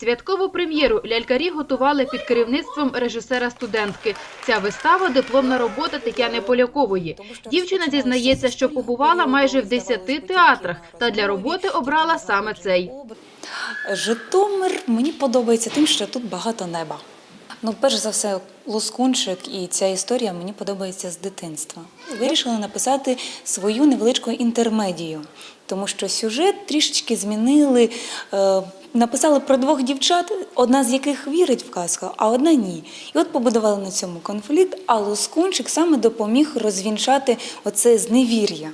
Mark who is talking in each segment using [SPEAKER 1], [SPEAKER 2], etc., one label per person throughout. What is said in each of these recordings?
[SPEAKER 1] Святкову прем'єру лялькарі готували під керівництвом режисера-студентки. Ця вистава – дипломна робота Тетяни Полякової. Дівчина зізнається, що побувала майже в 10 театрах та для роботи обрала саме цей.
[SPEAKER 2] Житомир мені подобається тим, що тут багато неба. Ну, перш за все, Лоскунчик і ця історія мені подобається з дитинства. Вирішила написати свою невеличку інтермедію, тому що сюжет трішечки змінили. Е, написали про двох дівчат, одна з яких вірить в казку, а одна ні. І от побудували на цьому конфлікт, а Лоскунчик саме допоміг розвінчати оце зневір'я.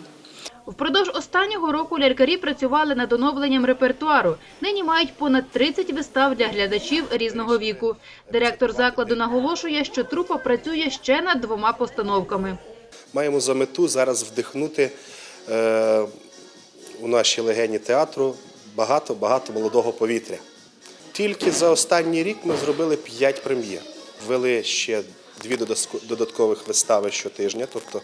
[SPEAKER 1] Впродовж останнього року лялькарі працювали над оновленням репертуару. Нині мають понад 30 вистав для глядачів різного віку. Директор закладу наголошує, що трупа працює ще над двома постановками.
[SPEAKER 3] Маємо за мету зараз вдихнути е, у нашій легені театру багато-багато молодого повітря. Тільки за останній рік ми зробили 5 прем'єр. Ввели ще дві додаткових вистави щотижня. Тобто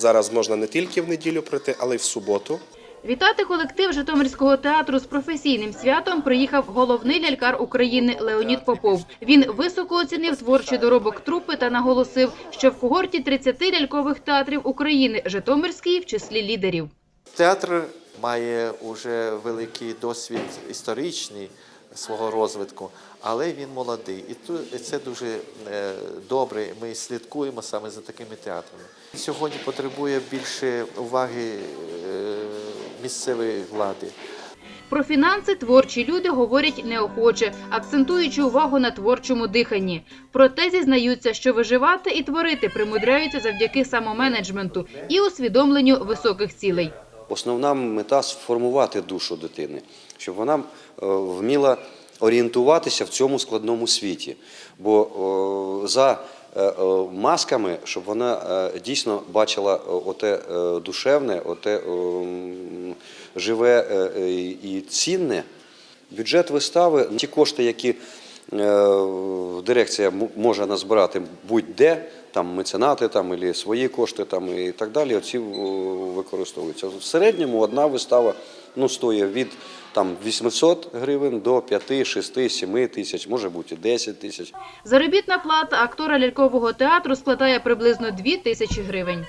[SPEAKER 3] зараз можна не тільки в неділю прийти, але й в суботу.
[SPEAKER 1] Вітати колектив Житомирського театру з професійним святом приїхав головний лялькар України Леонід Попов. Він високо оцінив творчий доробок трупи та наголосив, що в когорті 30 лялькових театрів України Житомирський в числі лідерів.
[SPEAKER 4] Театр має уже великий досвід історичний свого розвитку, але він молодий. І ту- і це дуже е, добре. Ми слідкуємо саме за такими театрами. Сьогодні потребує більше уваги е, місцевої влади.
[SPEAKER 1] Про фінанси творчі люди говорять неохоче, акцентуючи увагу на творчому диханні. Проте зізнаються, що виживати і творити примудряються завдяки самоменеджменту і усвідомленню високих цілей.
[SPEAKER 5] Основна мета сформувати душу дитини, щоб вона е, вміла орієнтуватися в цьому складному світі. Бо за е, е, масками, щоб вона е, дійсно бачила е, оте е, душевне, оте е, живе е, е, і цінне. Бюджет вистави, ті кошти, які е, дирекція може назбирати будь-де, там меценати, там, і свої кошти там, і так далі, оці використовуються. В середньому одна вистава ну, стоїть від там, 800 гривень до 5, 6, 7 тисяч, може бути 10 тисяч.
[SPEAKER 1] Заробітна плата актора лялькового театру складає приблизно 2 тисячі гривень.